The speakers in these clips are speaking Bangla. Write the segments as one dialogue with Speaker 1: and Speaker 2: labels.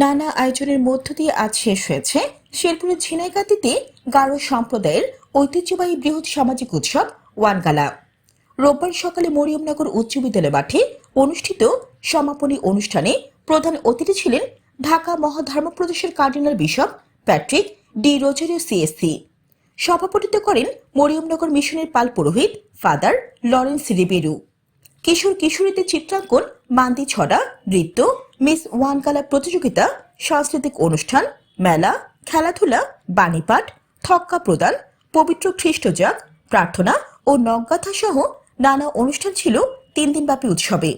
Speaker 1: নানা আয়োজনের মধ্য দিয়ে আজ শেষ হয়েছে। শেরপুরের ঝিনাইগাতিতে গারো সম্প্রদায়ের ঐতিহ্যবাহী বৃহৎ সামাজিক উৎসব ওয়ানগালা। রোববার সকালে মরিয়মনগর উচ্চ বিদ্যালয় মাঠে অনুষ্ঠিত সমাপনী অনুষ্ঠানে প্রধান অতিথি ছিলেন ঢাকা মহাধর্ম মহাধর্মপ্রদেশের cardinal bishop Patrick D'Rozario CSC. সভাপতিত্ব করেন মরিয়মনগর মিশনের পাল পুরোহিত ফাদার লরেন্স রিবেরু। কিশোর কিশোরীদের চিত্রাঙ্কন, মান্দি ছড়া, নৃত্য, মিস ওয়ান ওয়ানকালা প্রতিযোগিতা, সাংস্কৃতিক অনুষ্ঠান, মেলা, খেলাধুলা, বাণীপাঠ, থক্কা প্রদান, পবিত্র খ্রিস্টজাগ প্রার্থনা ও নজ্ঞাথা সহ নানা অনুষ্ঠান ছিল তিন দিনব্যাপী উৎসবে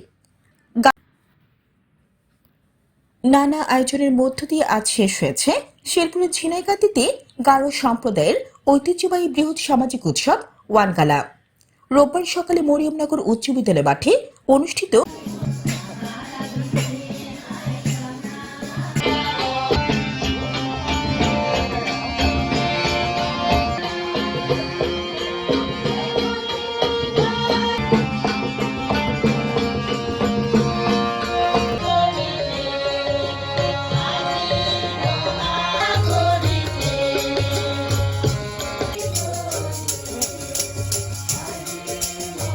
Speaker 1: নানা আয়োজনের মধ্য দিয়ে আজ শেষ হয়েছে শেরপুরের ঝিনাইগাতিতে গারো সম্প্রদায়ের ঐতিহ্যবাহী বৃহৎ সামাজিক উৎসব ওয়ানগালা রোববার সকালে মরিয়মনগর উচ্চ বিদ্যালয় মাঠে অনুষ্ঠিত